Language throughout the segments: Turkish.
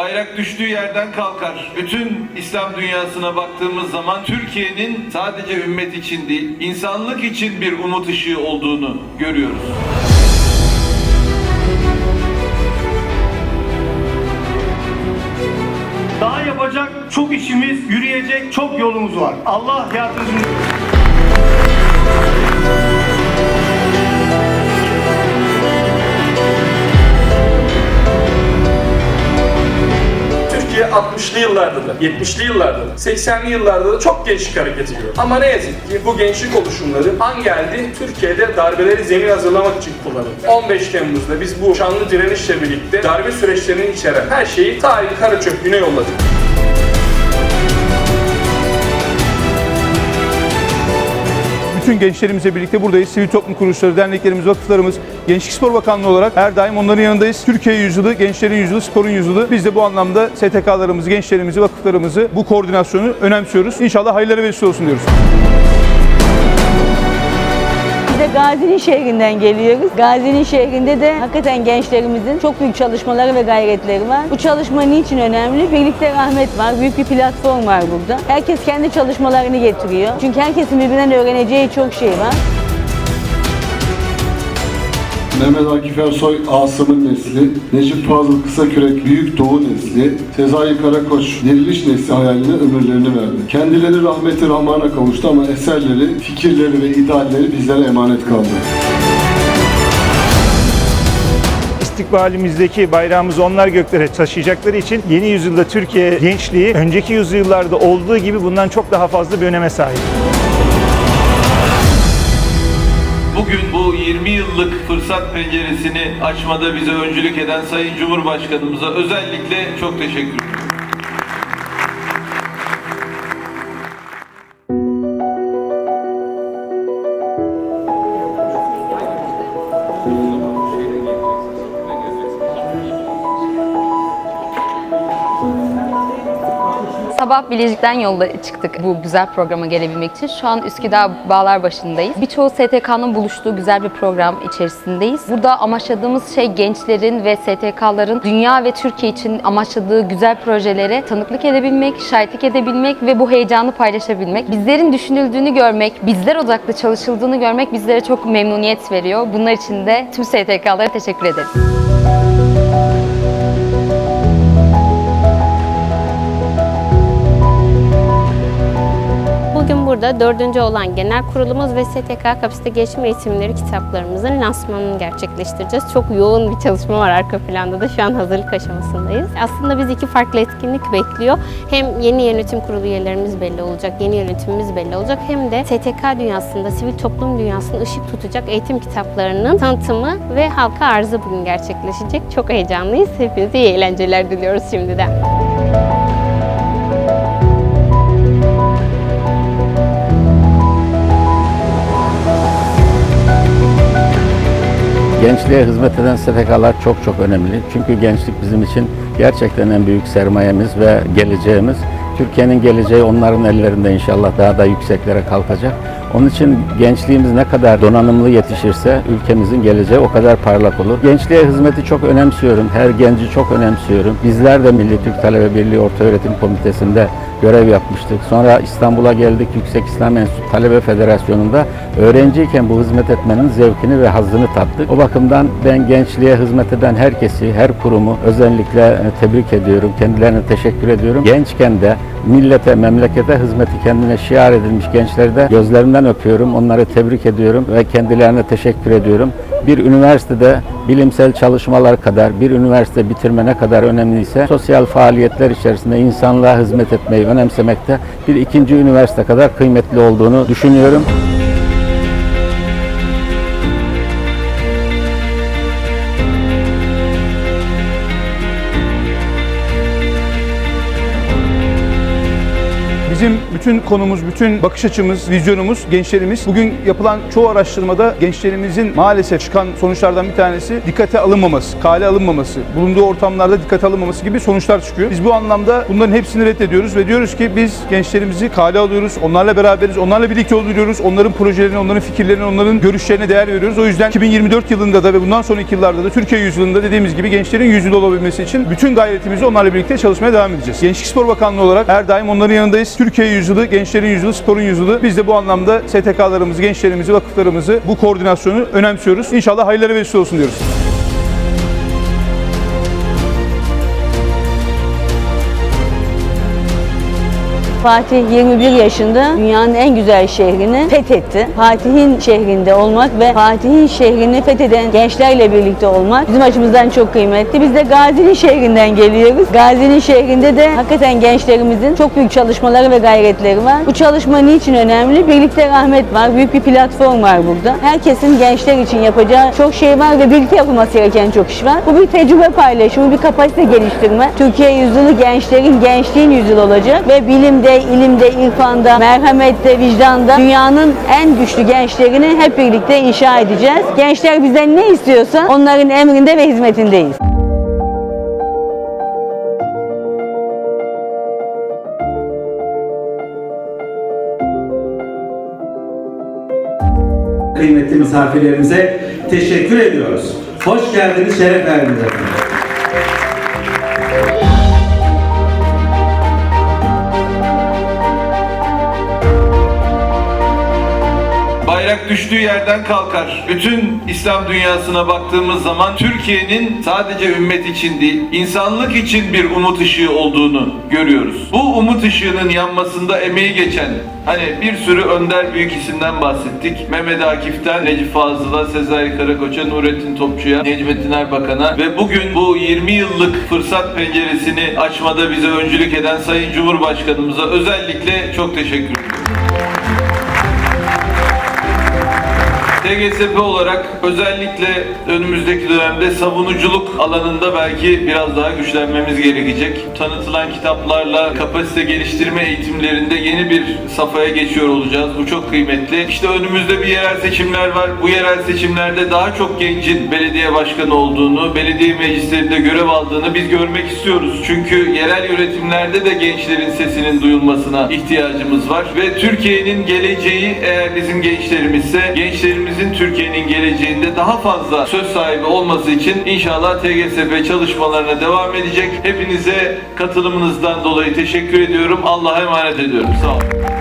bayrak düştüğü yerden kalkar. Bütün İslam dünyasına baktığımız zaman Türkiye'nin sadece ümmet için değil, insanlık için bir umut ışığı olduğunu görüyoruz. Daha yapacak çok işimiz, yürüyecek çok yolumuz var. Allah yardımcınız Türkiye 60'lı yıllarda da, 70'li yıllarda da, 80'li yıllarda da çok gençlik hareketi gördü. Ama ne yazık ki bu gençlik oluşumları an geldi Türkiye'de darbeleri zemin hazırlamak için kullanıldı. 15 Temmuz'da biz bu şanlı direnişle birlikte darbe süreçlerini içeren her şeyi tarihin kara çöplüğüne yolladık. Bütün gençlerimizle birlikte buradayız. Sivil toplum kuruluşları, derneklerimiz, vakıflarımız, Gençlik Spor Bakanlığı olarak her daim onların yanındayız. Türkiye yüzyılı, gençlerin yüzyılı, sporun yüzyılı. Biz de bu anlamda STK'larımızı, gençlerimizi, vakıflarımızı bu koordinasyonu önemsiyoruz. İnşallah hayırlara vesile olsun diyoruz. Gazi'nin şehrinden geliyoruz. Gazi'nin şehrinde de hakikaten gençlerimizin çok büyük çalışmaları ve gayretleri var. Bu çalışma niçin önemli? Birlikte rahmet var. Büyük bir platform var burada. Herkes kendi çalışmalarını getiriyor. Çünkü herkesin birbirinden öğreneceği çok şey var. Mehmet Akif Ersoy Asım'ın nesli, Necip Fazıl Kısakürek Büyük Doğu nesli, Sezai Karakoç Diriliş nesli hayaline ömürlerini verdi. Kendileri rahmeti rahmana kavuştu ama eserleri, fikirleri ve idealleri bizlere emanet kaldı. istikbalimizdeki bayrağımızı onlar göklere taşıyacakları için yeni yüzyılda Türkiye gençliği önceki yüzyıllarda olduğu gibi bundan çok daha fazla bir öneme sahip. Bugün bu 20 yıllık fırsat penceresini açmada bize öncülük eden Sayın Cumhurbaşkanımıza özellikle çok teşekkür ederim. Sabah Bilecik'ten yola çıktık bu güzel programa gelebilmek için. Şu an Üsküdar Bağlarbaşı'ndayız. Birçoğu STK'nın buluştuğu güzel bir program içerisindeyiz. Burada amaçladığımız şey gençlerin ve STK'ların dünya ve Türkiye için amaçladığı güzel projelere tanıklık edebilmek, şahitlik edebilmek ve bu heyecanı paylaşabilmek. Bizlerin düşünüldüğünü görmek, bizler odaklı çalışıldığını görmek bizlere çok memnuniyet veriyor. Bunlar için de tüm STK'lara teşekkür ederim. Burada dördüncü olan genel kurulumuz ve STK kapasite gelişim eğitimleri kitaplarımızın lansmanını gerçekleştireceğiz. Çok yoğun bir çalışma var arka planda da şu an hazırlık aşamasındayız. Aslında biz iki farklı etkinlik bekliyor. Hem yeni yönetim kurulu üyelerimiz belli olacak, yeni yönetimimiz belli olacak hem de STK dünyasında, sivil toplum dünyasında ışık tutacak eğitim kitaplarının tanıtımı ve halka arzı bugün gerçekleşecek. Çok heyecanlıyız. Hepinize iyi eğlenceler diliyoruz şimdiden. Gençliğe hizmet eden STK'lar çok çok önemli. Çünkü gençlik bizim için gerçekten en büyük sermayemiz ve geleceğimiz. Türkiye'nin geleceği onların ellerinde inşallah daha da yükseklere kalkacak. Onun için gençliğimiz ne kadar donanımlı yetişirse ülkemizin geleceği o kadar parlak olur. Gençliğe hizmeti çok önemsiyorum. Her genci çok önemsiyorum. Bizler de Milli Türk Talebe Birliği Ortaöğretim Komitesi'nde görev yapmıştık. Sonra İstanbul'a geldik Yüksek İslam Enstitüsü Talebe Federasyonu'nda öğrenciyken bu hizmet etmenin zevkini ve hazzını tattık. O bakımdan ben gençliğe hizmet eden herkesi, her kurumu özellikle e, tebrik ediyorum. Kendilerine teşekkür ediyorum. Gençken de millete, memlekete hizmeti kendine şiar edilmiş gençleri de gözlerinden öpüyorum. Onları tebrik ediyorum ve kendilerine teşekkür ediyorum. Bir üniversitede bilimsel çalışmalar kadar, bir üniversite bitirme ne kadar önemliyse sosyal faaliyetler içerisinde insanlığa hizmet etmeyi önemsemekte bir ikinci üniversite kadar kıymetli olduğunu düşünüyorum. Bizim bütün konumuz, bütün bakış açımız, vizyonumuz gençlerimiz. Bugün yapılan çoğu araştırmada gençlerimizin maalesef çıkan sonuçlardan bir tanesi dikkate alınmaması, kale alınmaması, bulunduğu ortamlarda dikkate alınmaması gibi sonuçlar çıkıyor. Biz bu anlamda bunların hepsini reddediyoruz ve diyoruz ki biz gençlerimizi kale alıyoruz, onlarla beraberiz, onlarla birlikte oluyoruz, onların projelerine, onların fikirlerine, onların görüşlerine değer veriyoruz. O yüzden 2024 yılında da ve bundan sonraki yıllarda da Türkiye yüzyılında dediğimiz gibi gençlerin yüzyılı olabilmesi için bütün gayretimizi onlarla birlikte çalışmaya devam edeceğiz. Gençlik Spor Bakanlığı olarak her daim onların yanındayız. Türkiye yüzyılı, gençlerin yüzyılı, sporun yüzyılı. Biz de bu anlamda STK'larımızı, gençlerimizi, vakıflarımızı bu koordinasyonu önemsiyoruz. İnşallah hayırlara vesile olsun diyoruz. Fatih 21 yaşında dünyanın en güzel şehrini fethetti. Fatih'in şehrinde olmak ve Fatih'in şehrini fetheden gençlerle birlikte olmak bizim açımızdan çok kıymetli. Biz de Gazi'nin şehrinden geliyoruz. Gazi'nin şehrinde de hakikaten gençlerimizin çok büyük çalışmaları ve gayretleri var. Bu çalışma niçin önemli? Birlikte rahmet var. Büyük bir platform var burada. Herkesin gençler için yapacağı çok şey var ve birlikte yapılması gereken çok iş var. Bu bir tecrübe paylaşımı, bir kapasite geliştirme. Türkiye yüzyılı gençlerin gençliğin yüzyılı olacak ve bilimde, ilimde, irfanda, merhamette, vicdanda dünyanın en güçlü gençlerini hep birlikte inşa edeceğiz. Gençler bizden ne istiyorsa onların emrinde ve hizmetindeyiz. kıymetli misafirlerimize teşekkür ediyoruz. Hoş geldiniz, şeref verdiniz efendim. Bayrak düştüğü yerden kalkar. Bütün İslam dünyasına baktığımız zaman Türkiye'nin sadece ümmet için değil, insanlık için bir umut ışığı olduğunu görüyoruz. Bu umut ışığının yanmasında emeği geçen Hani bir sürü önder büyük isimden bahsettik. Mehmet Akif'ten Necip Fazıl'a, Sezai Karakoç'a, Nurettin Topçu'ya, Necmettin Erbakan'a ve bugün bu 20 yıllık fırsat penceresini açmada bize öncülük eden Sayın Cumhurbaşkanımıza özellikle çok teşekkür ediyorum. TGSP olarak özellikle önümüzdeki dönemde savunuculuk alanında belki biraz daha güçlenmemiz gerekecek. Tanıtılan kitaplarla kapasite geliştirme eğitimlerinde yeni bir safhaya geçiyor olacağız. Bu çok kıymetli. İşte önümüzde bir yerel seçimler var. Bu yerel seçimlerde daha çok gencin belediye başkanı olduğunu, belediye meclislerinde görev aldığını biz görmek istiyoruz. Çünkü yerel yönetimlerde de gençlerin sesinin duyulmasına ihtiyacımız var ve Türkiye'nin geleceği eğer bizim gençlerimizse gençlerimizin Türkiye'nin geleceğinde daha fazla söz sahibi olması için inşallah TGSP çalışmalarına devam edecek. Hepinize katılımınızdan dolayı teşekkür ediyorum. Allah'a emanet ediyorum. Sağ olun.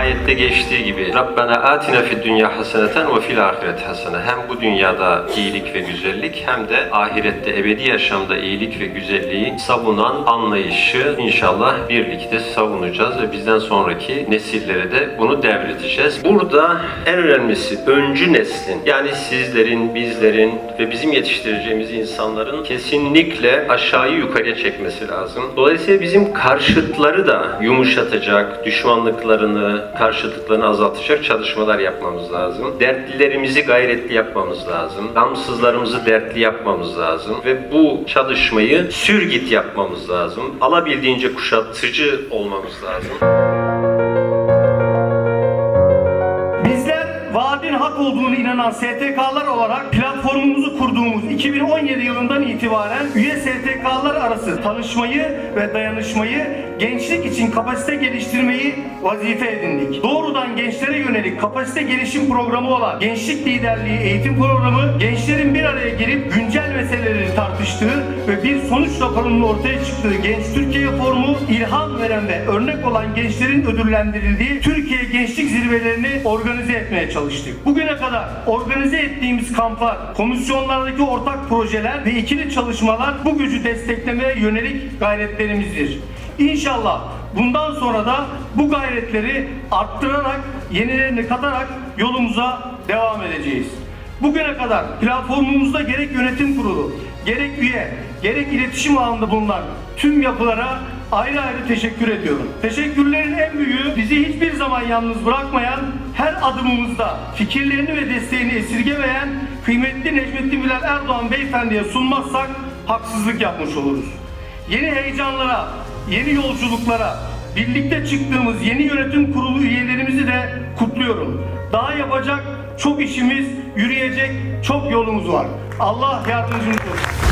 Ayette geçtiği gibi Rabbena atina fid dünya haseneten ve fil ahiret hasene. Hem bu dünyada iyilik ve güzellik hem de ahirette ebedi yaşamda iyilik ve güzelliği savunan anlayışı inşallah birlikte savunacağız ve bizden sonraki nesillere de bunu devredeceğiz. Burada en önemlisi öncü neslin yani sizlerin, bizlerin ve bizim yetiştireceğimiz insanların kesinlikle aşağıyı yukarıya çekmesi lazım. Dolayısıyla bizim karşıtları da yumuşatacak, düşmanlıklarını, karşıtlıklarını azaltacak çalışmalar yapmamız lazım. Dertlilerimizi gayretli yapmamız lazım. Gamsızlarımızı dertli yapmamız lazım. Ve bu çalışmayı sürgit yapmamız lazım. Alabildiğince kuşatıcı olmamız lazım. Olduğunu inanan STK'lar olarak platformumuzu kurduğumuz 2017 yılından itibaren üye STK'lar arası tanışmayı ve dayanışmayı, gençlik için kapasite geliştirmeyi vazife edindik. Doğrudan gençlere yönelik kapasite gelişim programı olan Gençlik Liderliği Eğitim Programı, gençlerin bir araya gelip güncel meseleleri tartıştığı ve bir sonuç raporunun ortaya çıktığı Genç Türkiye Forumu, ilham veren ve örnek olan gençlerin ödüllendirildiği Türkiye Gençlik Zirvelerini organize etmeye çalıştık. Bugüne kadar organize ettiğimiz kamplar, komisyonlardaki ortak projeler ve ikili çalışmalar bu gücü desteklemeye yönelik gayretlerimizdir. İnşallah bundan sonra da bu gayretleri arttırarak, yenilerini katarak yolumuza devam edeceğiz. Bugüne kadar platformumuzda gerek yönetim kurulu, gerek üye, gerek iletişim alanında bulunan tüm yapılara ayrı ayrı teşekkür ediyorum. Teşekkürlerin en büyüğü bizi hiçbir zaman yalnız bırakmayan, her adımımızda fikirlerini ve desteğini esirgemeyen kıymetli Necmettin Bilal Erdoğan beyefendiye sunmazsak haksızlık yapmış oluruz. yeni heyecanlara, yeni yolculuklara, birlikte çıktığımız yeni yönetim kurulu üyelerimizi de kutluyorum. Daha yapacak çok işimiz, yürüyecek çok yolumuz var. Allah yardımcımız olsun.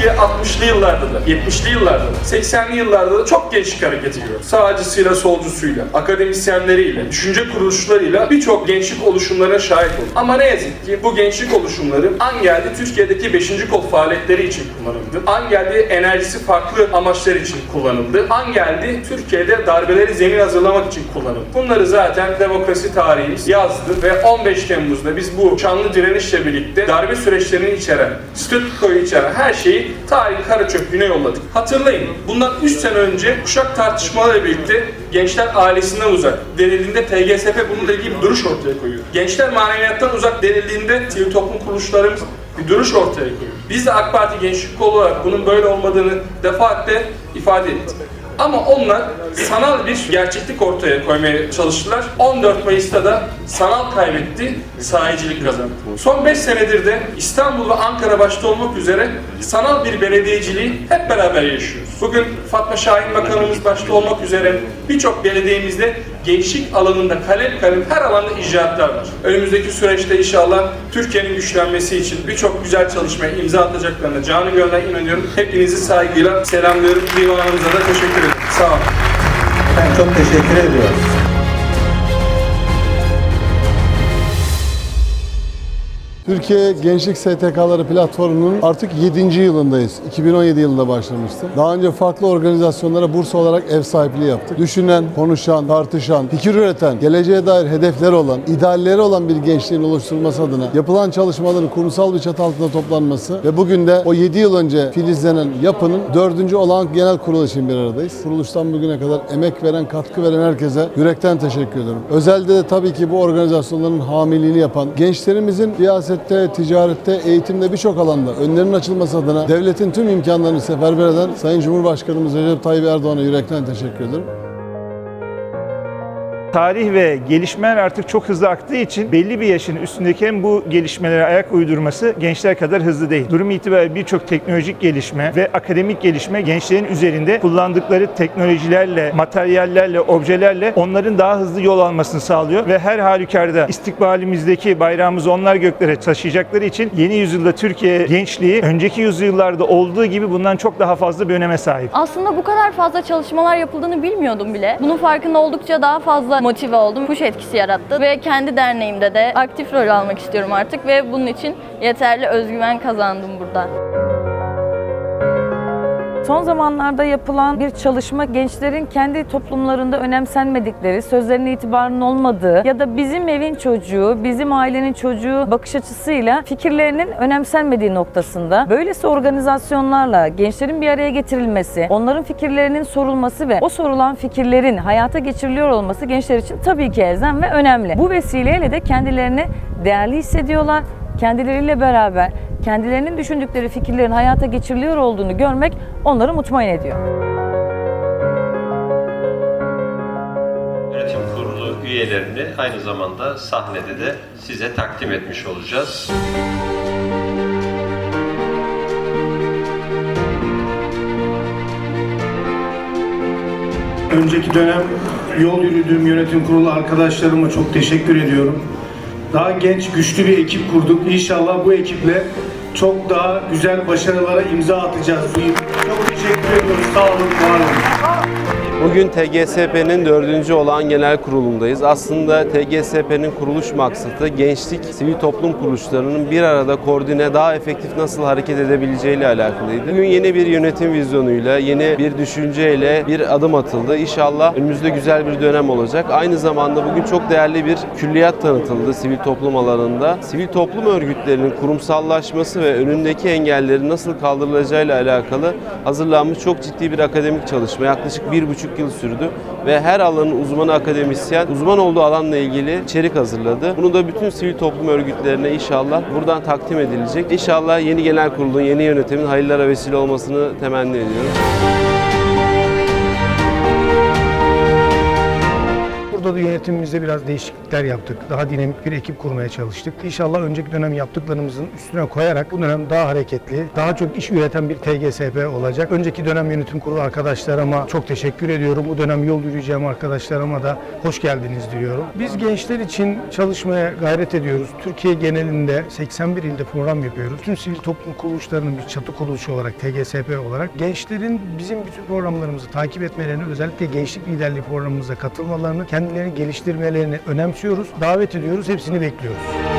Türkiye 60'lı yıllarda da, 70'li yıllarda da, 80'li yıllarda da çok gençlik hareketi görüyor. Sağcısıyla, solcusuyla, akademisyenleriyle, düşünce kuruluşlarıyla birçok gençlik oluşumlarına şahit olduk. Ama ne yazık ki bu gençlik oluşumları an geldi Türkiye'deki 5. kol faaliyetleri için kullanıldı. An geldi enerjisi farklı amaçlar için kullanıldı. An geldi Türkiye'de darbeleri zemin hazırlamak için kullanıldı. Bunları zaten demokrasi tarihimiz yazdı ve 15 Temmuz'da biz bu şanlı direnişle birlikte darbe süreçlerini içeren, statükoyu içeren her şeyi tarihin kara çöplüğüne yolladık. Hatırlayın, bundan 3 sene önce kuşak tartışmalarıyla birlikte gençler ailesinden uzak denildiğinde TGSP bununla ilgili bir duruş ortaya koyuyor. Gençler maneviyattan uzak denildiğinde sivil toplum kuruluşlarımız bir duruş ortaya koyuyor. Biz de AK Parti Gençlik Kolu olarak bunun böyle olmadığını defaatle ifade ettik. Ama onlar sanal bir gerçeklik ortaya koymaya çalıştılar. 14 Mayıs'ta da sanal kaybetti, sahicilik kazandı. Son 5 senedir de İstanbul ve Ankara başta olmak üzere sanal bir belediyeciliği hep beraber yaşıyoruz. Bugün Fatma Şahin Bakanımız başta olmak üzere birçok belediyemizde gençlik alanında kalem kalem her alanda icraatlar var. Önümüzdeki süreçte inşallah Türkiye'nin güçlenmesi için birçok güzel çalışmaya imza atacaklarına canı gönülden inanıyorum. Hepinizi saygıyla selamlıyorum. Divanımıza da teşekkür ederim. Sağ olun. Efendim çok teşekkür ediyoruz. Türkiye Gençlik STK'ları platformunun artık 7. yılındayız. 2017 yılında başlamıştı. Daha önce farklı organizasyonlara burs olarak ev sahipliği yaptık. Düşünen, konuşan, tartışan, fikir üreten, geleceğe dair hedefleri olan, idealleri olan bir gençliğin oluşturulması adına yapılan çalışmaların kurumsal bir çatı altında toplanması ve bugün de o 7 yıl önce filizlenen yapının 4. olağan genel kurulu için bir aradayız. Kuruluştan bugüne kadar emek veren, katkı veren herkese yürekten teşekkür ederim. Özellikle de tabii ki bu organizasyonların hamiliğini yapan gençlerimizin siyasette, ticarette, eğitimde birçok alanda önlerinin açılması adına devletin tüm imkanlarını seferber eden Sayın Cumhurbaşkanımız Recep Tayyip Erdoğan'a yürekten teşekkür ederim. Tarih ve gelişmeler artık çok hızlı aktığı için belli bir yaşın üstündeyken bu gelişmelere ayak uydurması gençler kadar hızlı değil. Durum itibariyle birçok teknolojik gelişme ve akademik gelişme gençlerin üzerinde kullandıkları teknolojilerle, materyallerle, objelerle onların daha hızlı yol almasını sağlıyor ve her halükarda istikbalimizdeki bayrağımızı onlar göklere taşıyacakları için yeni yüzyılda Türkiye gençliği önceki yüzyıllarda olduğu gibi bundan çok daha fazla bir öneme sahip. Aslında bu kadar fazla çalışmalar yapıldığını bilmiyordum bile. Bunun farkında oldukça daha fazla motive oldum. Push etkisi yarattı ve kendi derneğimde de aktif rol almak istiyorum artık ve bunun için yeterli özgüven kazandım burada. Son zamanlarda yapılan bir çalışma gençlerin kendi toplumlarında önemsenmedikleri, sözlerine itibarının olmadığı ya da bizim evin çocuğu, bizim ailenin çocuğu bakış açısıyla fikirlerinin önemsenmediği noktasında böylesi organizasyonlarla gençlerin bir araya getirilmesi, onların fikirlerinin sorulması ve o sorulan fikirlerin hayata geçiriliyor olması gençler için tabii ki elzem ve önemli. Bu vesileyle de kendilerini değerli hissediyorlar. Kendileriyle beraber kendilerinin düşündükleri fikirlerin hayata geçiriliyor olduğunu görmek onları mutmain ediyor. Yönetim kurulu üyelerini aynı zamanda sahnede de size takdim etmiş olacağız. Önceki dönem yol yürüdüğüm yönetim kurulu arkadaşlarıma çok teşekkür ediyorum. Daha genç, güçlü bir ekip kurduk. İnşallah bu ekiple çok daha güzel başarılara imza atacağız. Çok teşekkür ediyoruz. Sağ olun, var olun. Bugün TGSP'nin dördüncü olan genel kurulundayız. Aslında TGSP'nin kuruluş maksadı gençlik, sivil toplum kuruluşlarının bir arada koordine daha efektif nasıl hareket edebileceğiyle alakalıydı. Bugün yeni bir yönetim vizyonuyla, yeni bir düşünceyle bir adım atıldı. İnşallah önümüzde güzel bir dönem olacak. Aynı zamanda bugün çok değerli bir külliyat tanıtıldı sivil toplum alanında. Sivil toplum örgütlerinin kurumsallaşması ve önündeki engellerin nasıl kaldırılacağıyla alakalı hazırlanmış çok ciddi bir akademik çalışma. Yaklaşık bir buçuk yıl sürdü ve her alanın uzmanı akademisyen uzman olduğu alanla ilgili içerik hazırladı. Bunu da bütün sivil toplum örgütlerine inşallah buradan takdim edilecek. İnşallah yeni genel kurulun, yeni yönetimin hayırlara vesile olmasını temenni ediyorum. Burada da yönetimimizde biraz değişiklikler yaptık. Daha dinamik bir ekip kurmaya çalıştık. İnşallah önceki dönem yaptıklarımızın üstüne koyarak bu dönem daha hareketli, daha çok iş üreten bir TGSP olacak. Önceki dönem yönetim kurulu arkadaşlarıma çok teşekkür ediyorum. Bu dönem yol yürüyeceğim arkadaşlarıma da hoş geldiniz diyorum. Biz gençler için çalışmaya gayret ediyoruz. Türkiye genelinde 81 ilde program yapıyoruz. Tüm sivil toplum kuruluşlarının bir çatı kuruluşu olarak TGSP olarak gençlerin bizim bütün programlarımızı takip etmelerini, özellikle gençlik liderliği programımıza katılmalarını, kendilerini geliştirmelerini önemsiyoruz. Davet ediyoruz, hepsini bekliyoruz.